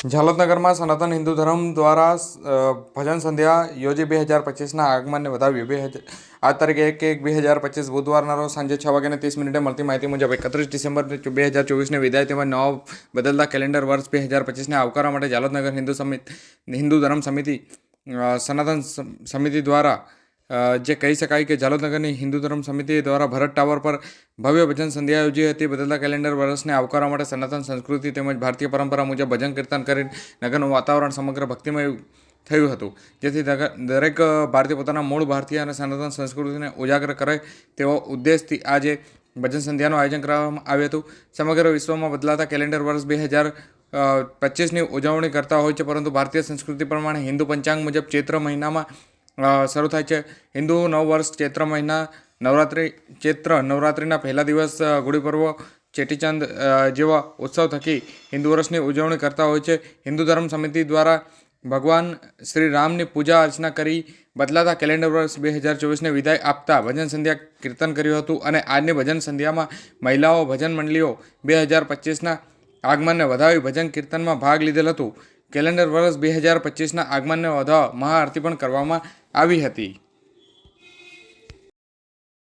ઝાલોદનગરમાં સનાતન હિન્દુ ધર્મ દ્વારા ભજન સંધ્યા યોજી બે હજાર પચીસના આગમનને વધાવ્યું. બે આ તારીખે એક એક બે હજાર પચીસ બુધવારના રોજ સાંજે છ વાગ્યાને ત્રીસ મિનિટે મળતી માહિતી મુજબ એકત્રીસ ડિસેમ્બર બે હજાર ચોવીસને વિદાય તેમજ નવા બદલતા કેલેન્ડર વર્ષ બે હજાર પચીસને આવકારવા માટે ઝાલોદનગર હિન્દુ સમિતિ, હિન્દુ ધર્મ સમિતિ સનાતન સમિતિ દ્વારા જે કહી શકાય કે જાલોદનગરની હિન્દુ ધર્મ સમિતિ દ્વારા ભરત ટાવર પર ભવ્ય ભજન સંધ્યા યોજી હતી. બદલતા કેલેન્ડર વર્ષને આવકારવા માટે સનાતન સંસ્કૃતિ તેમજ ભારતીય પરંપરા મુજબ ભજન કીર્તન કરી નગરનું વાતાવરણ સમગ્ર ભક્તિમય થયું હતું. જેથી દરેક ભારતીય પોતાના મૂળ ભારતીય અને સનાતન સંસ્કૃતિને ઉજાગર કરે તેવો ઉદ્દેશથી આજે ભજન સંધ્યાનું આયોજન કરવામાં આવ્યું હતું. સમગ્ર વિશ્વમાં બદલાતા કેલેન્ડર વર્ષ બે હજાર પચીસની ઉજવણી કરતા હોય છે. પરંતુ ભારતીય સંસ્કૃતિ પ્રમાણે હિન્દુ પંચાંગ મુજબ ચૈત્ર મહિનામાં શરૂ થાય છે. હિન્દુ નવ વર્ષ ચૈત્ર મહિના, નવરાત્રિ, ચૈત્ર નવરાત્રિના પહેલા દિવસ ગુડી પર્વ ચેટીચંદ જેવા ઉત્સવ થકી હિન્દુ વર્ષની ઉજવણી કરતા હોય છે. હિન્દુ ધર્મ સમિતિ દ્વારા ભગવાન શ્રી રામની પૂજા અર્ચના કરી બદલાતા કેલેન્ડર વર્ષ બે હજાર ચોવીસને વિદાય આપતા ભજન સંધ્યા કીર્તન કર્યું હતું અને આજની ભજન સંધ્યામાં મહિલાઓ ભજન મંડળીઓ બે હજાર પચીસના આગમનને વધાવી ભજન કીર્તનમાં ભાગ લીધેલ હતું. કેલેન્ડર વર્ષ બે હજાર પચીસના આગમનને વધાવવા મહાઆરતી પણ કરવામાં આવી હતી.